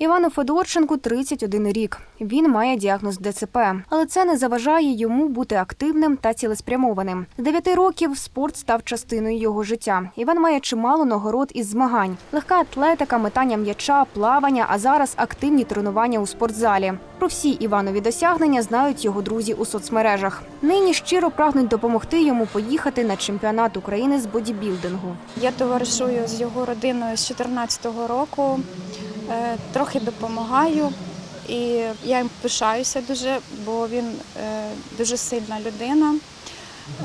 Івану Федорченку 31 рік. Він має діагноз ДЦП, але це не заважає йому бути активним та цілеспрямованим. З 9 років спорт став частиною його життя. Іван має чимало нагород із змагань: легка атлетика, метання м'яча, плавання, а зараз активні тренування у спортзалі. Про всі Іванові досягнення знають його друзі у соцмережах. Нині щиро прагнуть допомогти йому поїхати на чемпіонат України з бодібілдингу. Я товаришую з його родиною з 2014 року, трохи допомагаю. І я їм пишаюся дуже, бо він е, дуже сильна людина.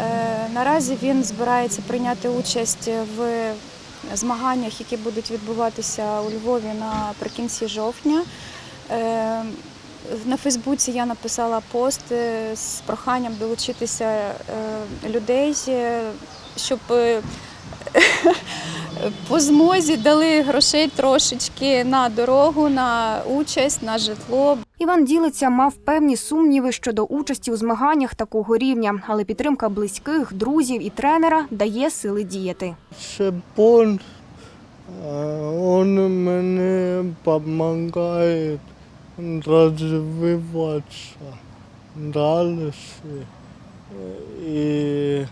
Е, Наразі він збирається прийняти участь в змаганнях, які будуть відбуватися у Львові наприкінці жовтня. Е, На Фейсбуці я написала пост е, з проханням долучитися е, людей, е, щоб е, по змозі дали грошей трошечки на дорогу, на участь, на житло. Іван ділиться, мав певні сумніви щодо участі у змаганнях такого рівня, але підтримка близьких, друзів і тренера дає сили діяти. Шепон, он мене допомагає розвиватися далі. І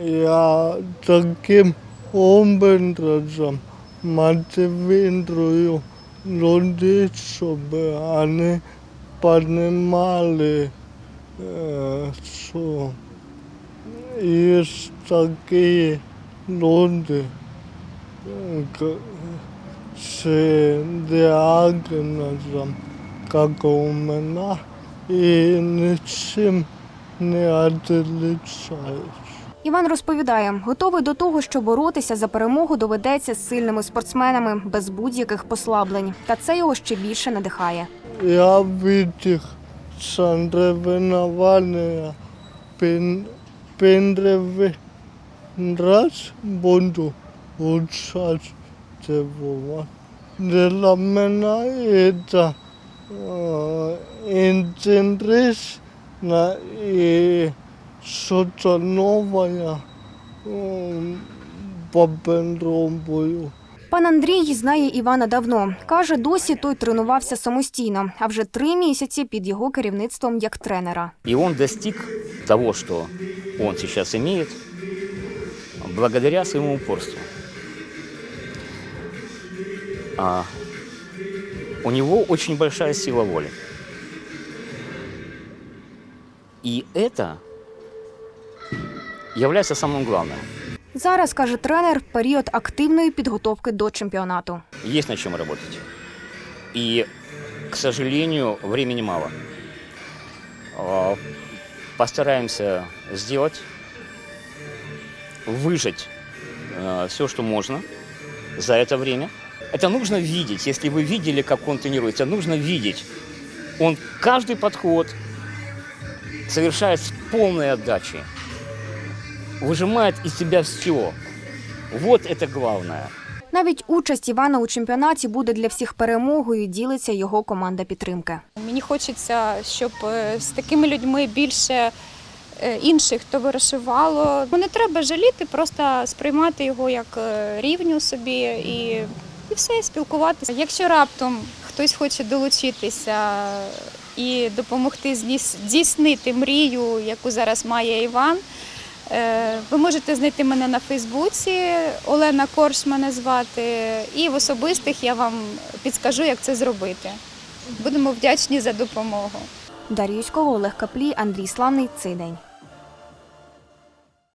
я таким образом мотивую людей, щоб вони е, що є такі люди, з діагнозом, як у мене, і нічим не відрізняють. Іван розповідає, готовий до того, що боротися за перемогу доведеться з сильними спортсменами без будь-яких послаблень. Та це його ще більше надихає. Я видів соревнования пен, первый раз буду участвовать. Для меня это э, интересно и что-то новое э, попробую. Пан Андрій знає Івана давно. Каже, досі той тренувався самостійно, а вже три місяці під його керівництвом як тренера. И он достиг того, что он сейчас имеет, благодаря своему упорству. А, у него очень большая сила воли. И это является самым главным. Зараз каже тренер, період активної підготовки до чемпіонату. Есть над чем работать. И, к сожалению, времени мало. А, Постараемся сделать, выжать все, что можно за это время. Это нужно видеть. Если вы видели, как он тренируется, нужно видеть. Он каждый подход совершает с полной отдачей. Выжимает из себя все. Вот это главное. Навіть участь Івана у чемпіонаті буде для всіх перемогою. Ділиться його команда підтримки. Мені хочеться, щоб е, з такими людьми більше е, інших товаришувало. Ну, Не треба жаліти, просто сприймати його як е, рівню собі і, і все, спілкуватися. Якщо раптом хтось хоче долучитися і допомогти здійс- здійснити мрію, яку зараз має Іван. Е, Ви можете знайти мене на Фейсбуці, Олена Корж мене звати, і в особистих я вам підскажу, як це зробити. Будемо вдячні за допомогу. Дар'я Юськова, Олег Каплі, Андрій Славний. Цей день.